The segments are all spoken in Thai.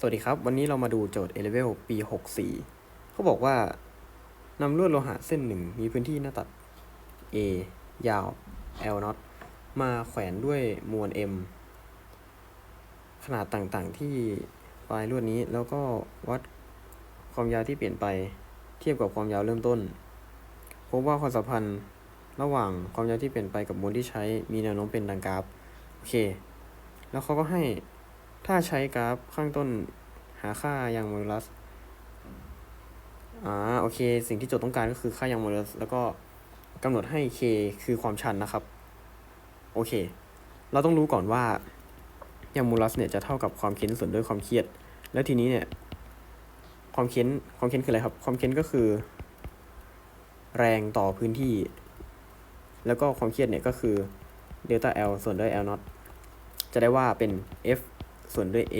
สวัสดีครับ วันนี้เรามาดูโจทย์ A level ปี 64 เขาบอกว่านำลวดโลหะเส้นหนึ่งมีพื้นที่หน้าตัด A ยาว L not มาแขวนด้วยมวล M ขนาดต่างๆที่ปลายลวดนี้แล้วก็วัดความยาวที่เปลี่ยนไปเทียบกับความยาวเริ่มต้น พบว่าความสัมพันธ์ระหว่างความยาวที่เปลี่ยนไปกับมวลที่ใช้มีแนวโน้มเป็นดังกราฟ โอเค แล้วเขาก็ให้ ถ้าใช้กราฟข้างต้นหาค่ายังโมดูลัสอ่าโอเค สิ่งที่โจทย์ต้องการก็คือค่ายังโมดูลัสแล้วก็กำหนดให้ k คือความชันนะครับ โอเค เราต้องรู้ก่อนว่ายังโมดูลัสเนี่ยจะเท่ากับความเค้นส่วนด้วยความเครียด แล้วทีนี้เนี่ยความเค้นความเค้นคืออะไรครับ ความเค้นก็คือ แรงต่อพื้นที่ แล้วก็ความเครียดเนี่ยก็คือเดลต้า L ส่วนด้วย L not จะได้ว่าเป็น F ส่วนด้วย A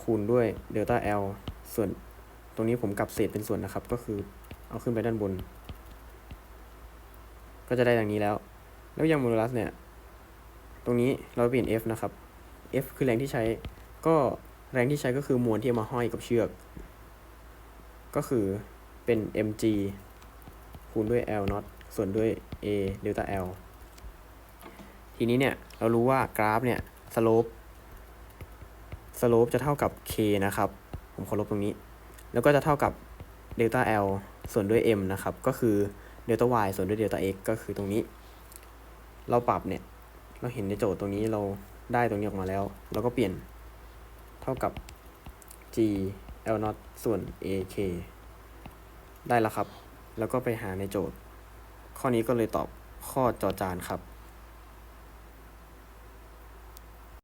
คูณด้วยเดลต้า L ส่วนตรงนี้ผมกลับเศษเป็นส่วนนะครับ ก็คือเอาขึ้นไปด้านบน ก็จะได้ดังนี้แล้ว แล้วยังโมดูลัสเนี่ย ตรงนี้เราเปลี่ยน F นะครับ F คือแรงที่ใช้ ก็แรงที่ใช้ก็คือมวลที่มาห้อยกับเชือก ก็คือเป็น mg คูณด้วย L not ส่วนด้วย A เดลต้า L ทีนี้เนี่ย เรารู้ว่ากราฟเนี่ยสโลป สโลปจะเท่ากับ k นะครับ ผมขอลบตรงนี้ แล้วก็จะเท่ากับเดลต้า L ส่วนด้วย m นะครับ ก็คือเดลต้า y ส่วนด้วยเดลต้า x ก็คือตรงนี้ เราปรับเนี่ย เราเห็นในโจทย์ตรงนี้เราได้ตรงนี้ออกมาแล้ว เราก็เปลี่ยนเท่ากับ g l not ส่วน a k ได้แล้วครับ แล้วก็ไปหาในโจทย์ ข้อนี้ก็เลยตอบข้อจอจานครับ